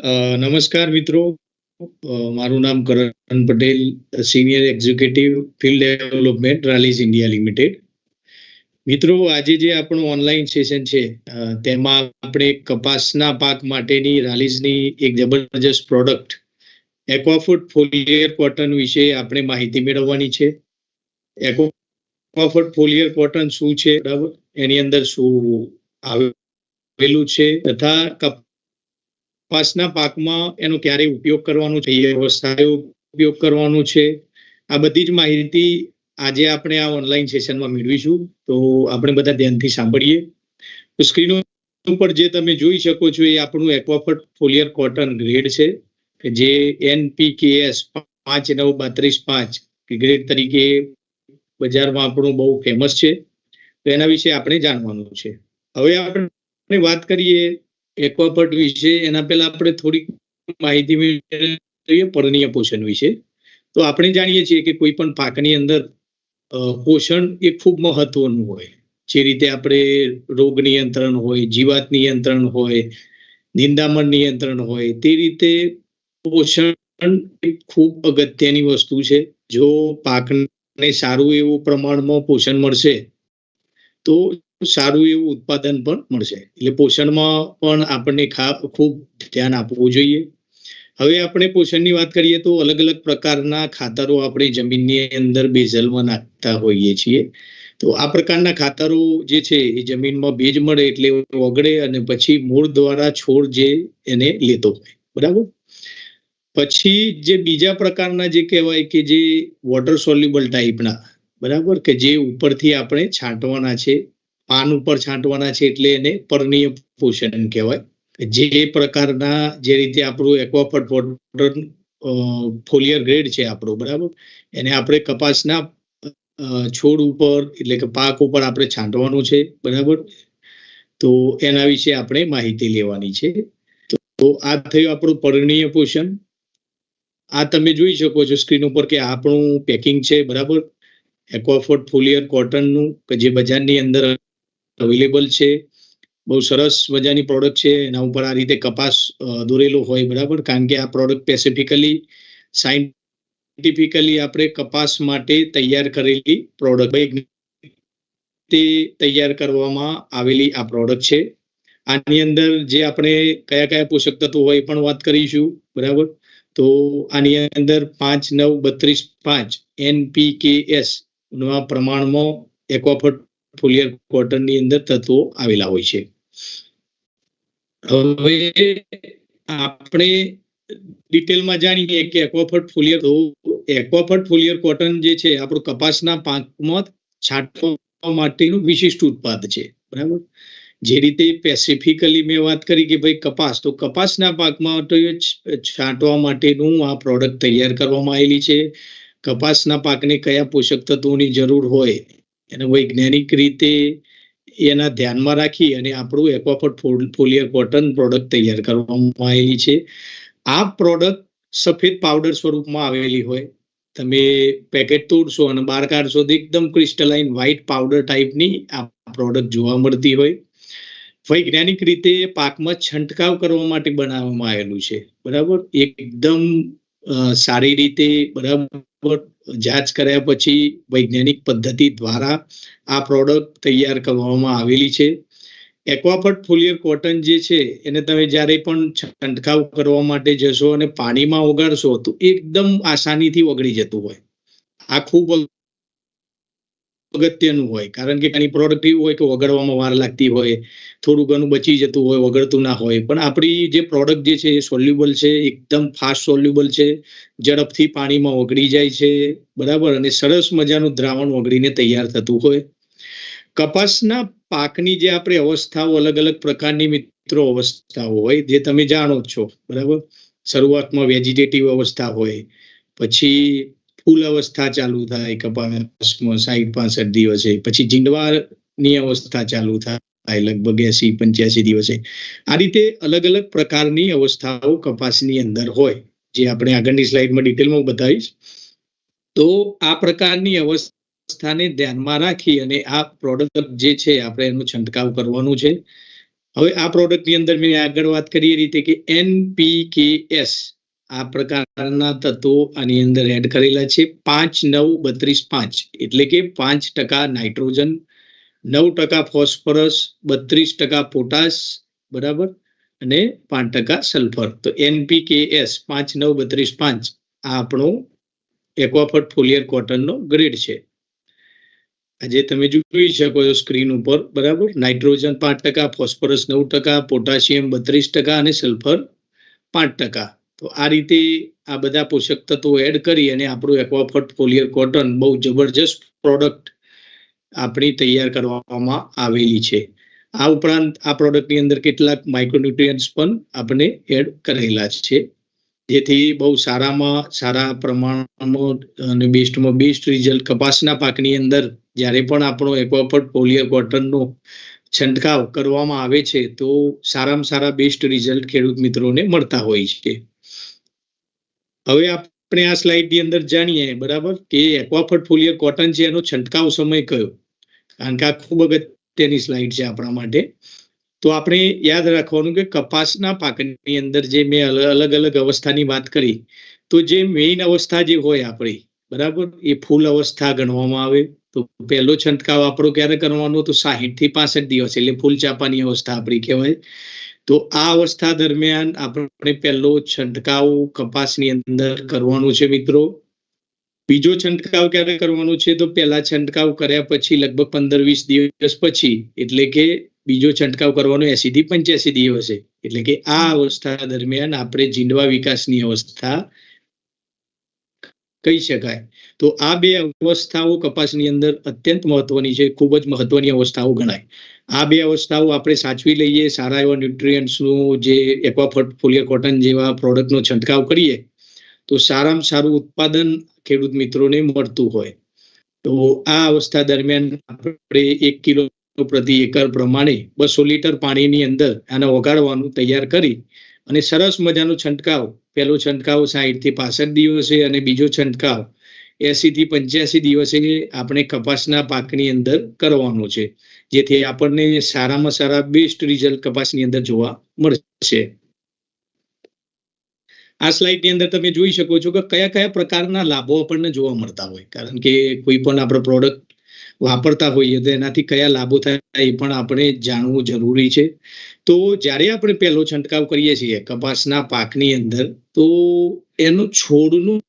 નમસ્કાર મિત્રો. મારું નામ Karan Patel, senior executive field development Rallis India limited. મિત્રો, આજે જે આપણું ઓનલાઈન સેશન છે તેમાં આપણે કપાસના પાક માટેની રાલીઝની એક જબરજસ્ત પ્રોડક્ટ એક્વાફૂડ ફોલિયર કોટન વિશે આપણે માહિતી મેળવવાની છે. એક્વાફૂડ ફોલિયર કોટન શું છે? બરાબર. એની અંદર શું આવેલું છે? તથા કપાસના પાકમાં એનો ક્યારે ઉપયોગ કરવાનો છે વ્યવસાય ઉપયોગ કરવાનો છે. આ બધી જ માહિતી આજે આપણે આ ઓનલાઈન સેશનમાં મેળવીશું. તો આપણે બધા ધ્યાનથી સાંભળીએ. તો સ્ક્રીન ઉપર જે તમે જોઈ શકો છો, એ આપણું એક્વાફર્ટ ફોલિયર કોટન ગ્રેડ છે, કે જે એનપીકેએસ પાંચ નવ બત્રીસ પાંચ ગ્રેડ તરીકે બજારમાં આપણું બહુ ફેમસ છે. તો એના વિશે આપણે જાણવાનું છે. હવે આપણે વાત કરીએ એક્વાપર્ટ વિશે એના પહેલા આપણે થોડીક માહિતી મેળવીએ પર્ણીય પોષણ વિશે. તો આપણે જાણીએ છીએ કે કોઈ પણ પાકની અંદર પોષણ એ ખૂબ મહત્વનું હોય. જે રીતે આપણે રોગ નિયંત્રણ હોય, જીવાત નિયંત્રણ હોય, નિંદામણ નિયંત્રણ હોય, તે રીતે પોષણ ખૂબ અગત્યની વસ્તુ છે. જો પાકને સારું એવું પ્રમાણમાં પોષણ મળશે, તો સારું એવું ઉત્પાદન પણ મળશે. એટલે પોષણમાં પણ આપણને ખૂબ ધ્યાન આપવું જોઈએ. હવે આપણે પોષણની વાત કરીએ તો અલગ અલગ પ્રકારના ખાતરો આપણે જમીનની અંદર બેઝલમાં નાખતા હોઈએ છીએ. તો આ પ્રકારના ખાતરો જે છે એ જમીનમાં ભેજ મળે એટલે ઓગળે અને પછી મૂળ દ્વારા છોડ જે એને લેતો હોય. બરાબર? પછી જે બીજા પ્રકારના જે કહેવાય કે જે વોટર સોલ્યુબલ ટાઈપના બરાબર? કે જે ઉપરથી આપણે છાંટવાના છે. પાન ઉપર છાંટવાના છે એટલે એને પર્ણીય પોષણ કહેવાય. જે પ્રકારના જે રીતે આપણું એક્વાફર્ટ વોટર ફોલિયર ગ્રેડ છે આપણો, બરાબર? એને આપણે કપાસના છોડ ઉપર એટલે કે પાક ઉપર આપણે છાંટવાનું છે, બરાબર? તો એના વિશે આપણે માહિતી લેવાની છે. તો આ થયું આપણું પર્ણીય પોષણ. આ તમે જોઈ શકો છો સ્ક્રીન ઉપર કે આપણું પેકિંગ છે, બરાબર? એક્વાફોર્ટ ફોલિયર કોટનનું કે જે બજારની અંદર અવેલેબલ છે. બહુ સરસ મજાની પ્રોડક્ટ છે. એના ઉપર આ રીતે કપાસ દોરેલો હોય, બરાબર? કારણ કે આ પ્રોડક્ટ સ્પેસિફિકલી સાયન્ટિફિકલી આપણે કપાસ માટે તૈયાર કરેલી પ્રોડક્ટ તે તૈયાર કરવામાં આવેલી આ પ્રોડક્ટ છે. આની અંદર જે આપણે કયા કયા પોષક તત્વો હોય પણ વાત કરીશું, બરાબર? તો આની અંદર પાંચ, નવ, બત્રીસ, પાંચ એનપીકેએસ ના પ્રમાણમાં એક્વાફર્ટ ફોલિયર કોટનની અંદર તત્વો આવેલા હોય છે. હવે આપણે ડિટેલમાં જાણીએ કે Aquafert Foliar Aquafert Foliar cotton જે છે, આપણું કપાસના પાકમાં છાંટવા માટેનું વિશિષ્ટ ઉત્પાદ છે. બરાબર? જે રીતે સ્પેસિફિકલી મેં વાત કરી કે ભાઈ કપાસ, તો કપાસના પાકમાં તો છાંટવા માટેનું આ પ્રોડક્ટ તૈયાર કરવામાં આવેલી છે. કપાસના પાકને કયા પોષક તત્વોની જરૂર હોય એને વૈજ્ઞાનિક રીતે એના ધ્યાનમાં રાખી અને આપણું એક્વાફર્ટ ફોલિયર કોટન પ્રોડક્ટ તૈયાર કરવામાં આવેલી છે. આ પ્રોડક્ટ સફેદ પાવડર સ્વરૂપમાં આવેલી હોય. તમે પેકેટ તોડશો અને બહાર કાઢશો તો એકદમ ક્રિસ્ટલાઇન વ્હાઇટ પાવડર ટાઈપની આ પ્રોડક્ટ જોવા મળતી હોય. વૈજ્ઞાનિક રીતે પાકમાં છંટકાવ કરવા માટે બનાવવામાં આવેલું છે. બરાબર? એકદમ સારી રીતે બરાબર જાંચ કર્યા પછી વૈજ્ઞાનિક પદ્ધતિ દ્વારા આ પ્રોડક્ટ તૈયાર કરવામાં આવેલી છે. એક્વાફર્ટ ફોલિયર કોટન જે છે, એને તમે જ્યારે પણ છંટકાવ કરવા માટે જશો અને પાણીમાં ઓગાળશો, તો એકદમ આસાનીથી ઓગળી જતું હોય. આ ખૂબ અગત્યનું હોય. કારણ કે આની પ્રોડક્ટ એવું હોય કે ઓગળવામાં વાર લાગતી હોય થોડું ઘણું બચી જતું હોય ઓગળતું ના હોય. પણ આપણી જે પ્રોડક્ટ જે છે એ સોલ્યુબલ છે, એકદમ ફાસ્ટ સોલ્યુબલ છે, ઝડપથી પાણીમાં ઓગળી જાય છે, બરાબર? અને સરસ મજાનું દ્રાવણ ઓગળીને તૈયાર થતું હોય. કપાસના પાકની જે આપણે અવસ્થાઓ, અલગ અલગ પ્રકારની મિત્રો અવસ્થાઓ હોય, જે તમે જાણો છો, બરાબર? શરૂઆતમાં વેજીટેટિવ અવસ્થા હોય, પછી ફૂલ અવસ્થા ચાલુ થાય કપાસમાં સાઈઠ, પાસઠ દિવસે. પછી જીંડવાની અવસ્થા ચાલુ થાય, લગભગ એસી, પંચ્યાસી દિવસે. આ રીતે અલગ અલગ પ્રકારની અવસ્થાઓ કપાસની અંદર હોય, જે આપણે આગળની સ્લાઇડમાં ડિટેલમાં બતાવીશ. તો આ પ્રકારની અવસ્થાને ધ્યાનમાં રાખી અને આ પ્રોડક્ટ જે છે, આપણે એનો છંટકાવ કરવાનું છે. હવે આ પ્રોડક્ટની અંદર મેં આગળ વાત કરી એ રીતે કે એનપીકેએસ આ પ્રકારના તત્વો આની અંદર એડ કરેલા છે. પાંચ, નવ, બત્રીસ, પાંચ. એટલે કે પાંચ ટકા નાઇટ્રોજન, નવ ટકા ફોસ્ફરસ, બત્રીસ ટકા પોટાશ, બરાબર? અને પાંચ ટકા સલ્ફર. તો એનપીકેએસ પાંચ, નવ, બત્રીસ, પાંચ. આ આપણો એક્વાફર્ટ ફોલિયર કોટનનો ગ્રેડ છે. આજે તમે જોઈ શકો છો સ્ક્રીન ઉપર, બરાબર? નાઇટ્રોજન પાંચ ટકા, ફોસ્ફરસ નવ ટકા, પોટાશિયમ બત્રીસ ટકા અને સલ્ફર પાંચ ટકા. તો આ રીતે આ બધા પોષક તત્વો એડ કરી અને આપણું એક્વાફર્ટ ફોલિયર કોટન બહુ જબરજસ્ત પ્રોડક્ટ આપણી તૈયાર કરવામાં આવેલી છે. આ ઉપરાંત આ પ્રોડક્ટની અંદર કેટલાક માઇક્રોન્યુટ્રિયન્ટ્સ પણ આપણે એડ કરેલા છે. જેથી બહુ સારામાં સારા પ્રમાણમાં અને બેસ્ટમાં બેસ્ટ રિઝલ્ટ કપાસના પાકની અંદર જ્યારે પણ આપણો એક્વાફર્ટ પોલિયર કોટનનો છંટકાવ કરવામાં આવે છે, તો સારામાં સારા બેસ્ટ રિઝલ્ટ ખેડૂત મિત્રોને મળતા હોય છે. હવે આપણે આ સ્લાઇડની અંદર જાણીએ, બરાબર, કે એક્વાફર્ટ ફોલિયર કોટન છે, એનો છંટકાવ સમય કયો? કારણ કે આ ખૂબ અગત્યની સ્લાઇડ છે આપણા માટે. તો આપણે યાદ રાખવાનું કે કપાસના પાકની અંદર જે મેં અલગ અલગ અવસ્થાની વાત કરી, તો જે મેઇન અવસ્થા જે હોય આપણી, બરાબર, એ ફૂલ અવસ્થા ગણવામાં આવે. તો પહેલો છંટકાવ આપણો ક્યારે કરવાનો? તો સાહીઠથી પાસઠ દિવસ, એટલે ફૂલ ચાપાની અવસ્થા આપણી કહેવાય. તો આ અવસ્થા દરમિયાન આપણે પહેલો છંટકાવ કપાસની અંદર કરવાનો છે મિત્રો. બીજો છંટકાવ ક્યારે કરવાનો છે? તો પહેલા છંટકાવ કર્યા પછી લગભગ પંદર વીસ દિવસ પછી, એટલે કે બીજો છંટકાવ કરવાનો એસી થી પંચ્યાસી દિવસે. એટલે કે આ અવસ્થા દરમિયાન આપણે જીંડવા વિકાસની અવસ્થા કહી શકાય. તો આ બે અવસ્થાઓ કપાસની અંદર અત્યંત મહત્વની છે. ખૂબ જ મહત્વની અવસ્થાઓ ગણાય. આ બે અવસ્થાઓ આપણે સાચવી લઈએ, સારા એવા ન્યુટ્રિયન્ટ્સનું જે એક્વાફર્ટ કોટન જેવા પ્રોડક્ટનો છંટકાવ કરીએ, તો સારામાં સારું ઉત્પાદન ખેડૂત મિત્રોને મળતું હોય. તો આ અવસ્થા દરમિયાન આપણે એક કિલો પ્રતિ એકર પ્રમાણે બસો લીટર પાણીની અંદર આને ઓગાળવાનું તૈયાર કરી અને સરસ મજાનો છંટકાવ, પહેલો છંટકાવ સાહીઠથી પાસઠ દિવસે અને બીજો છંટકાવ એસીથી પંચ્યાસી દિવસે આપણે કપાસના પાકની અંદર કરવાનો છે. જેથી આપણને સારામાં સારા બેસ્ટ રિઝલ્ટ કપાસની અંદર જોવા મળશે. આ સ્લાઇડની અંદર તમે જોઈ શકો છો કે કયા કયા પ્રકારના લાભો આપણને જોવા મળતા હોય. કારણ કે કોઈ પણ આપણે પ્રોડક્ટ વાપરતા હોઈએ તો એનાથી કયા લાભો થાય એ પણ આપણે જાણવું જરૂરી છે. તો જ્યારે આપણે પહેલો છંટકાવ કરીએ છીએ કપાસના પાકની અંદર, તો એનું છોડનું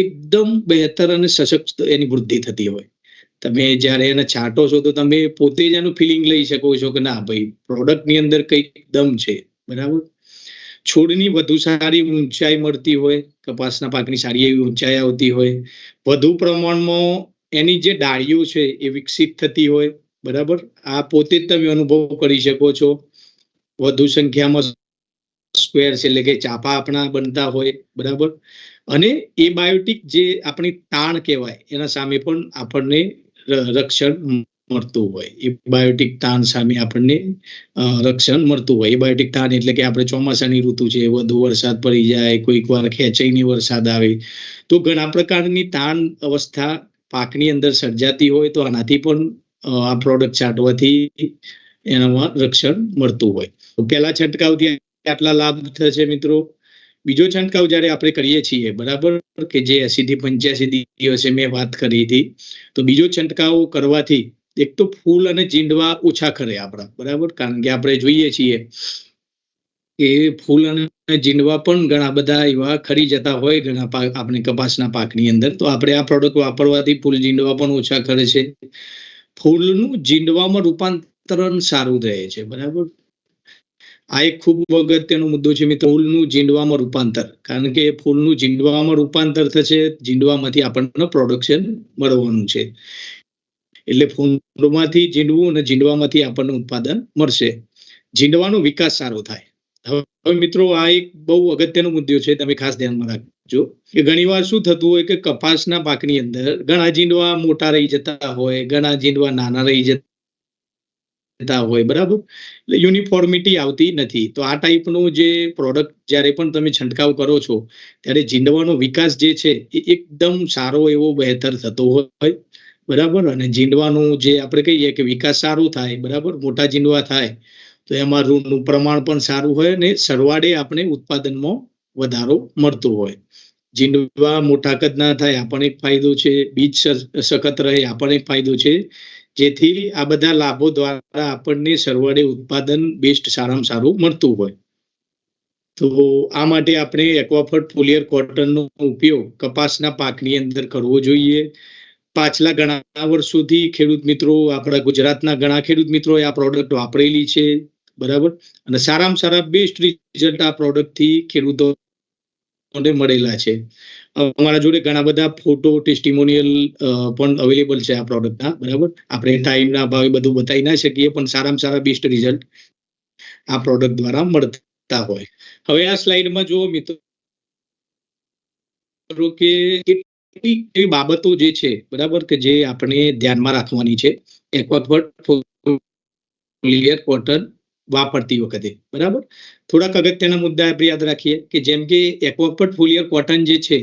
એકદમ બહેતર અને સશક્ત એની વૃદ્ધિ થતી હોય. તમે જ્યારે એને છાંટો છો તો તમે પોતે જ એનું ફિલિંગ લઈ શકો છો કે ના ભાઈ પ્રોડક્ટની અંદર કંઈક દમ છે. બરાબર? છોડની વધુ સારી ઊંચાઈ મળતી હોય, કપાસના પાકની સારી એવી ઊંચાઈ આવતી હોય, વધુ પ્રમાણમાં એની જે ડાળીઓ છે એ વિકસિત થતી હોય, બરાબર? આ પોતે જ તમે અનુભવ કરી શકો છો. વધુ સંખ્યામાં સ્ક્વેર છે એટલે કે ચાપા આપણા બનતા હોય, બરાબર? અને એ બાયોટિક જે આપણી તાણ કહેવાય, એના સામે પણ આપણને રક્ષણ મળતું હોય. એ બાયોટિક તાણ સામે આપણને રક્ષણ મળતું હોય. એ બાયોટિક તાણ એટલે કે આપણે ચોમાસાની ઋતુ છે, વધુ વરસાદ પડી જાય, કોઈક વાર ખેંચાઈની વરસાદ આવે. તો ઘણા પ્રકારની તાણ અવસ્થા પાકની અંદર સર્જાતી હોય તો આનાથી પણ આ પ્રોડક્ટ છાંટવાથી એનામાં રક્ષણ મળતું હોય. પહેલા છંટકાવથી આટલા લાભ થશે મિત્રો. બીજો છંટકાવ જ્યારે આપણે કરીએ છીએ, બરાબર? કે જે એસીથી પંચ્યાસી દિવસે મેં વાત કરી હતી. તો બીજો છંટકાવ કરવાથી એક તો ફૂલ અને ચીંડવા ઓછા ખરે આપણા, બરાબર? કારણ કે આપણે જોઈએ છીએ કે ફૂલ અને જીંડવા પણ ઘણા બધા એવા ખરી જતા હોય, ઘણા પાક આપણે કપાસના પાકની અંદર. તો આપણે આ પ્રોડક્ટ વાપરવાથી ફૂલ જીંડવા પણ ઓછા ખરે છે. ફૂલનું જીંડવામાં રૂપાંતરણ સારું રહે છે, બરાબર? આ એક ખૂબ અગત્યનો મુદ્દો છે મિત્રો. ફૂલનું જીંડવામાં રૂપાંતર. કારણ કે ફૂલનું જીંડવામાં રૂપાંતર થશે જીંડવામાંથી આપણને પ્રોડક્શન મળવાનું છે. એટલે ફૂલમાંથી જીંડવું અને જીંડવામાંથી આપણને ઉત્પાદન મળશે. જીંડવાનો વિકાસ સારો થાય. હવે મિત્રો, આ એક બહુ અગત્યનો મુદ્દો છે, તમે ખાસ ધ્યાનમાં રાખજો. કે ઘણીવાર શું થતું હોય કે કપાસના પાકની અંદર ઘણા જીંડવા મોટા રહી જતા હોય, ઘણા જીંડવા નાના રહી જતા હોય, બરાબર? એટલે યુનિફોર્મિટી આવતી નથી. તો આ ટાઈપનું જે પ્રોડક્ટ જ્યારે પણ તમે છંટકાવ કરો છો, ત્યારે જીંડવાનો વિકાસ જે છે, એ એકદમ સારો એવો બહેતર થતો હોય, બરાબર? અને જીંડવાનું જે આપણે કહીએ કે વિકાસ સારો થાય, બરાબર? મોટા જીંડવા થાય, તો એમાં ઋણનું પ્રમાણ પણ સારું હોય અને સરવાળે આપણે ઉત્પાદનમાં વધારો મળતો હોય. જીંડવા મોટા કદના થાય આ પણ એક ફાયદો છે, બીજ સખત રહે આ પણ એક ફાયદો છે જેથી આ બધા લાભો દ્વારા આપણને સરવાળે ઉત્પાદન બેસ્ટ સારામાં સારું મળતું હોય. તો આ માટે આપણે એક્વાફર્ટ ફોલિયર કોટનનો ઉપયોગ કપાસના પાકની અંદર કરવો જોઈએ. પાછલા ઘણા વર્ષોથી ખેડૂત મિત્રો, આપણા ગુજરાતના ઘણા ખેડૂત મિત્રોએ આ પ્રોડક્ટ વાપરેલી છે, બરાબર? અને સારામાં સારા બેસ્ટ રિઝલ્ટ આ પ્રોડક્ટથી ખેડૂતોને મળેલા છે. અમારા જોડે ઘણા બધા ફોટો ટેસ્ટિમોનિયલ પણ અવેલેબલ છે આ પ્રોડક્ટના બરાબર? આપણે ટાઈમના ભાવે બધું બતાવી ના શકીએ, પણ સારામાં સારા બેસ્ટ રિઝલ્ટ આ પ્રોડક્ટ દ્વારા મળતા હોય. હવે આ સ્લાઇડમાં જુઓ મિત્રો. કે કેટલી બાબતો જે છે, બરાબર, કે જે આપણે ધ્યાનમાં રાખવાની છે. એક્વાફર્ટ ફોલિયર કોટન વાપરતી વખતે, બરાબર? થોડાક અગત્યના મુદ્દા આપણે યાદ રાખીએ, કે જેમ કે એક્વાફર્ટ ફોલિયર કોટન જે છે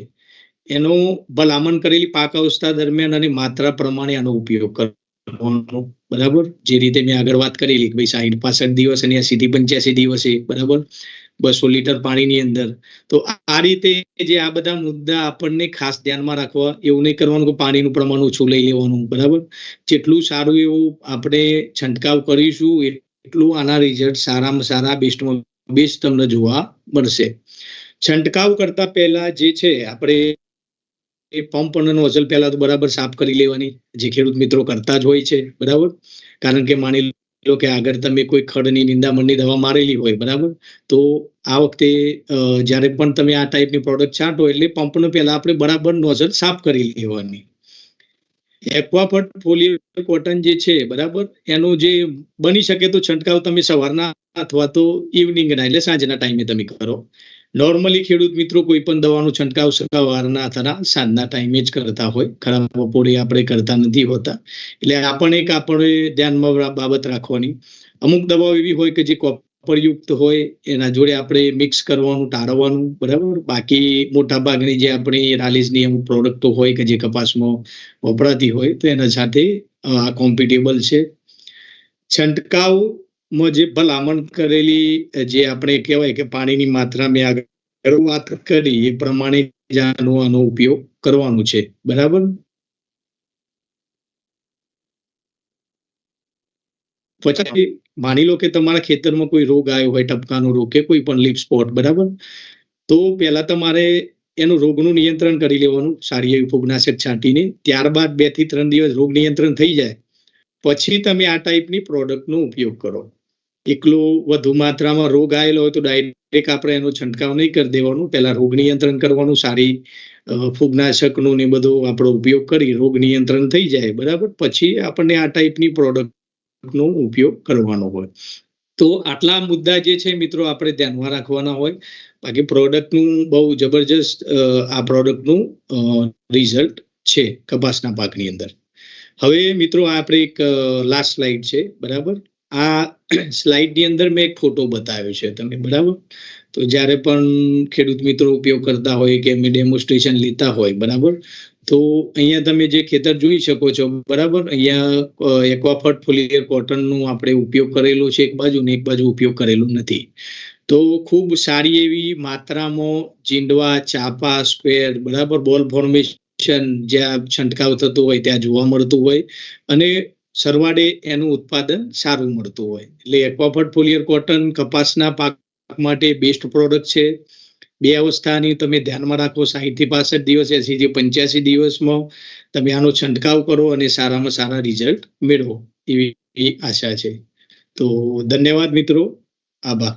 એનો ભલામણ કરેલી પાક અવસ્થા દરમિયાન અને માત્રા પ્રમાણે આનો ઉપયોગ કરવાનો. બરાબર? જે રીતે મેં આગળ વાત કરેલી કે ભાઈ સાહીઠ પાસઠ દિવસ અને સીધી પંચ્યાસી દિવસે, બરાબર? બસો લીટર પાણીની અંદર. તો આ રીતે જે આ બધા મુદ્દા આપણને ખાસ ધ્યાનમાં રાખવા, એવું નહીં કરવાનું કે પાણીનું પ્રમાણ ઓછું લઈ લેવાનું, બરાબર? જેટલું સારું એવું આપણે છંટકાવ કરીશું, એટલું આના રિઝલ્ટ સારામાં સારા બેસ્ટમાં બેસ્ટ તમને જોવા મળશે. છંટકાવ કરતા પહેલા જે છે, આપણે એ પંપ અંડરનો અસલ પહેલા તો બરાબર સાફ કરી લેવાની. જે ખેડૂત મિત્રો કરતા જ હોય છે, બરાબર? કારણ કે માની લો કે આગળ તમે કોઈ ખડની નિંદામણની દવા મારેલી હોય, બરાબર? તો આ વખતે જ્યારે પણ તમે આ ટાઈપની પ્રોડક્ટ છાંટો એટલે પંપનો પહેલા આપણે બરાબર નોઝલ સાફ કરી લેવાની. એક્વાફટ ફોલિયર કોટન જે છે, બરાબર? એનો જે બની શકે તો છંટકાવ તમે સવારના અથવા તો ઇવનિંગના એટલે સાંજના ટાઈમે તમે કરો. નોર્મલી ખેડૂત મિત્રો કોઈ પણ દવાનો છંટકાવ સવારના અથવા સાંજના ટાઈમે જ કરતા હોય. ખરાબ બપોરે આપણે કરતા નથી હોતા. એટલે આ પણ એક આપણે ધ્યાનમાં બાબત રાખવાની. અમુક દવાઓ એવી હોય કે જે કોપરયુક્ત હોય, એના જોડે આપણે મિક્સ કરવાનું, ટાળવાનું, બરાબર? બાકી મોટા ભાગની જે આપણી રાલીઝની અમુક પ્રોડક્ટો હોય કે જે કપાસમાં વપરાતી હોય, તો એના સાથે આ કોમ્પિટેબલ છે. છંટકાવમાં જે ભલામણ કરેલી, જે આપણે કહેવાય કે પાણીની માત્રા મેં આગળ વાત કરી, એ પ્રમાણે જ આનો ઉપયોગ કરવાનો છે. બરાબર? પછી માની લો કે તમારા ખેતરમાં કોઈ રોગ આવ્યો હોય, ટપકાનો રોગ કે કોઈ પણ લીપ સ્પોટ, બરાબર? તો પહેલા તમારે એનું રોગનું નિયંત્રણ કરી લેવાનું, સારી એવી ફૂગનાશક છાંટીને, ત્યારબાદ બેથી ત્રણ દિવસ રોગ નિયંત્રણ થઈ જાય. પછી તમે આ ટાઈપની પ્રોડક્ટનો ઉપયોગ કરો. એકલો વધુ માત્રામાં રોગ આવેલો હોય તો ડાયરેક્ટ આપણે એનો છંટકાવ નહીં કરી દેવાનું. પહેલા રોગ નિયંત્રણ કરવાનું, સારી ફૂગનાશકનો ને બધો આપણો ઉપયોગ કરી રોગ નિયંત્રણ થઈ જાય, બરાબર? પછી આપણને આ ટાઈપની પ્રોડક્ટનો ઉપયોગ કરવાનો હોય. તો આટલા મુદ્દા જે છે મિત્રો આપણે ધ્યાનમાં રાખવાના હોય. બાકી પ્રોડક્ટનું બહુ જબરજસ્ત આ પ્રોડક્ટનું રિઝલ્ટ છે કપાસના પાકની અંદર. હવે મિત્રો આપણે એક લાસ્ટ સ્લાઇડ છે, બરાબર? આ સ્લાઇડની અંદર મેં એક ફોટો બતાવ્યો છે તમને, બરાબર? તો જ્યારે પણ ખેડૂત મિત્રો ઉપયોગ કરતા હોય કે અમે ડેમોન્સ્ટ્રેશન લેતા હોય, બરાબર? તો અહીંયા તમે જે ખેતર જોઈ શકો છો, બરાબર? અહીંયા એક્વાફર્ટ ફોલિયર કોટનનો આપણે ઉપયોગ કરેલો છે એક બાજુ ને એક બાજુ ઉપયોગ કરેલો નથી. તો ખૂબ સારી એવી માત્રામાં ચીંડવા ચાપા સ્ક્વેર બરાબર? બોલ ફોર્મેશન જ્યાં છંટકાવ થતો હોય ત્યાં જોવા મળતું હોય. અને સરવાળે એનું ઉત્પાદન સારું મળતું હોય. એટલે એક્વાફર્ટ ફોલિયર કોટન કપાસના પાક માટે બેસ્ટ પ્રોડક્ટ છે. બે અવસ્થાની તમે ધ્યાનમાં રાખો સાહીઠથી પાસઠ દિવસ એસી થી પંચ્યાસી દિવસમાં તમે આનો છંટકાવ કરો અને સારામાં સારા રિઝલ્ટ મેળવો એવી આશા છે. તો ધન્યવાદ મિત્રો. આભાર.